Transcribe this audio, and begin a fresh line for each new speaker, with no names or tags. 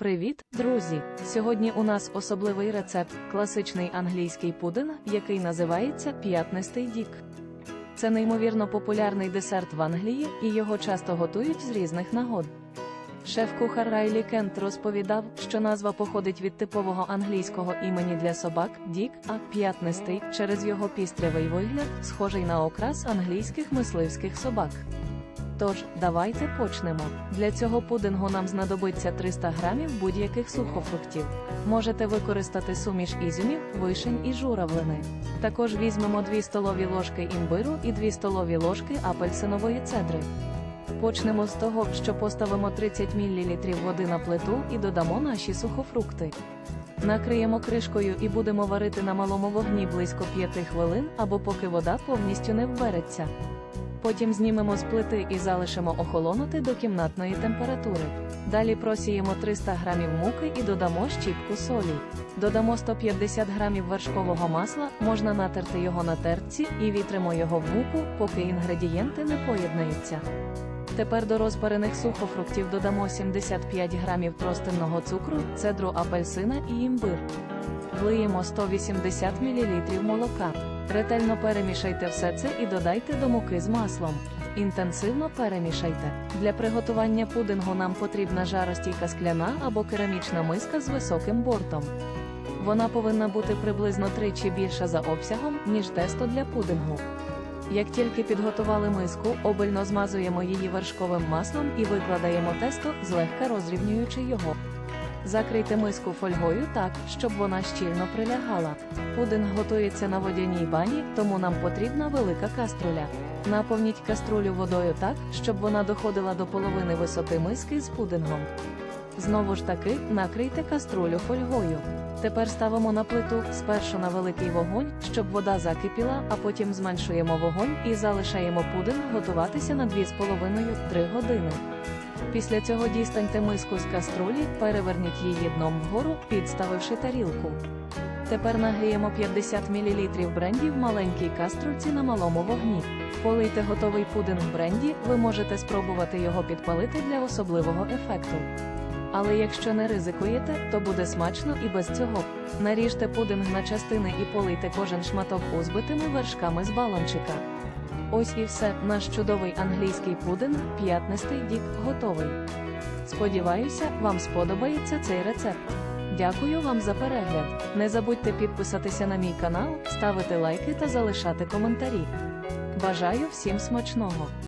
Привіт, друзі! Сьогодні у нас особливий рецепт класичний англійський пудинг, який називається п'ятнистий дік. Це неймовірно популярний десерт в Англії, і його часто готують з різних нагод. Шеф-кухар Райлі Кент розповідав, що назва походить від типового англійського імені для собак Дік, а п'ятнистий через його пістрявий вигляд, схожий на окрас англійських мисливських собак. Тож, давайте почнемо. Для цього пудингу нам знадобиться 300 грамів будь-яких сухофруктів. Можете використати суміш ізюмів, вишень і журавлини. Також візьмемо 2 столові ложки імбиру і 2 столові ложки апельсинової цедри. Почнемо з того, що поставимо 30 мл води на плиту і додамо наші сухофрукти. Накриємо кришкою і будемо варити на малому вогні близько 5 хвилин або поки вода повністю не вбереться. Потім знімемо з плити і залишимо охолонути до кімнатної температури. Далі просіємо 300 грамів муки і додамо щіпку солі. Додамо 150 грамів вершкового масла, можна натерти його на тертці і вітримо його в муку, поки інгредієнти не поєднаються. Тепер до розпарених сухофруктів додамо 75 грамів тростинного цукру, цедру апельсина і імбир. Влиємо 180 мл молока. Ретельно перемішайте все це і додайте до муки з маслом. Інтенсивно перемішайте. Для приготування пудингу нам потрібна жаростійка скляна або керамічна миска з високим бортом. Вона повинна бути приблизно тричі більша за обсягом, ніж тесто для пудингу. Як тільки підготували миску, обильно змазуємо її вершковим маслом і викладаємо тесто, злегка розрівнюючи його. Закрийте миску фольгою так, щоб вона щільно прилягала. Пудинг готується на водяній бані, тому нам потрібна велика каструля. Наповніть каструлю водою так, щоб вона доходила до половини висоти миски з пудингом. Знову ж таки, накрийте каструлю фольгою. Тепер ставимо на плиту спершу на великий вогонь, щоб вода закипіла, а потім зменшуємо вогонь і залишаємо пудинг готуватися на 2,5-3 години. Після цього дістаньте миску з каструлі, переверніть її дном вгору, підставивши тарілку. Тепер нагріємо 50 мл бренді в маленькій каструльці на малому вогні. Полийте готовий пудинг бренді, ви можете спробувати його підпалити для особливого ефекту. Але якщо не ризикуєте, то буде смачно і без цього. Наріжте пудинг на частини і полийте кожен шматок узбитими вершками з балончика. Ось і все, наш чудовий англійський пудинг, п'ятнистий дік, готовий. Сподіваюся, вам сподобається цей рецепт. Дякую вам за перегляд. Не забудьте підписатися на мій канал, ставити лайки та залишати коментарі. Бажаю всім смачного!